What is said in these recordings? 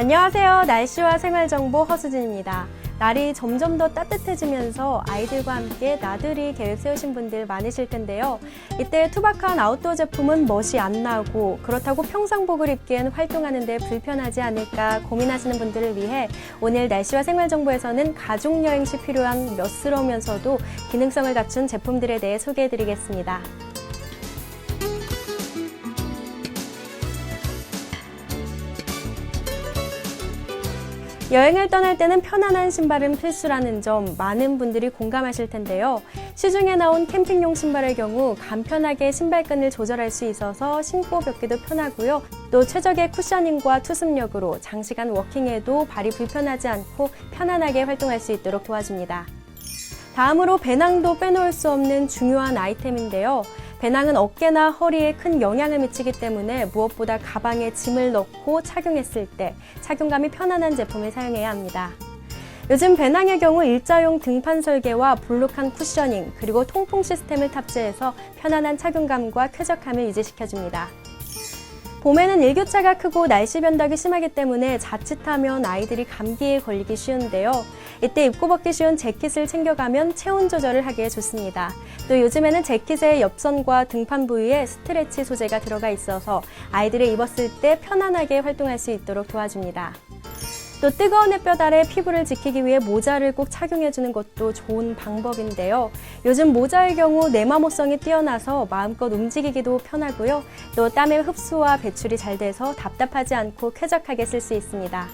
안녕하세요. 날씨와 생활정보 허수진입니다. 날이 점점 더 따뜻해지면서 아이들과 함께 나들이 계획 세우신 분들 많으실 텐데요. 이때 투박한 아웃도어 제품은 멋이 안 나고 그렇다고 평상복을 입기엔 활동하는데 불편하지 않을까 고민하시는 분들을 위해 오늘 날씨와 생활 정보에서는 가족 여행 시 필요한 멋스러우면서도 기능성을 갖춘 제품들에 대해 소개해드리겠습니다. 여행을 떠날 때는 편안한 신발은 필수라는 점 많은 분들이 공감하실 텐데요. 시중에 나온 캠핑용 신발의 경우 간편하게 신발끈을 조절할 수 있어서 신고 벗기도 편하고요. 또 최적의 쿠셔닝과 투습력으로 장시간 워킹해도 발이 불편하지 않고 편안하게 활동할 수 있도록 도와줍니다. 다음으로 배낭도 빼놓을 수 없는 중요한 아이템인데요. 배낭은 어깨나 허리에 큰 영향을 미치기 때문에 무엇보다 가방에 짐을 넣고 착용했을 때 착용감이 편안한 제품을 사용해야 합니다. 요즘 배낭의 경우 일자용 등판 설계와 볼록한 쿠셔닝 그리고 통풍 시스템을 탑재해서 편안한 착용감과 쾌적함을 유지시켜줍니다. 봄에는 일교차가 크고 날씨 변덕이 심하기 때문에 자칫하면 아이들이 감기에 걸리기 쉬운데요. 이때 입고 벗기 쉬운 재킷을 챙겨가면 체온 조절을 하기에 좋습니다. 또 요즘에는 재킷의 옆선과 등판 부위에 스트레치 소재가 들어가 있어서 아이들이 입었을 때 편안하게 활동할 수 있도록 도와줍니다. 또 뜨거운 햇볕 아래 피부를 지키기 위해 모자를 꼭 착용해주는 것도 좋은 방법인데요. 요즘 모자의 경우 내마모성이 뛰어나서 마음껏 움직이기도 편하고요. 또 땀의 흡수와 배출이 잘 돼서 답답하지 않고 쾌적하게 쓸 수 있습니다.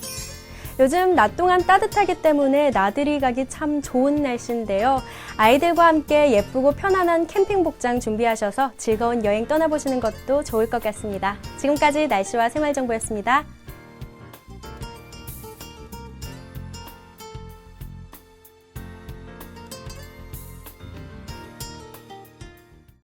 요즘 낮 동안 따뜻하기 때문에 나들이 가기 참 좋은 날씨인데요. 아이들과 함께 예쁘고 편안한 캠핑 복장 준비하셔서 즐거운 여행 떠나보시는 것도 좋을 것 같습니다. 지금까지 날씨와 생활정보였습니다.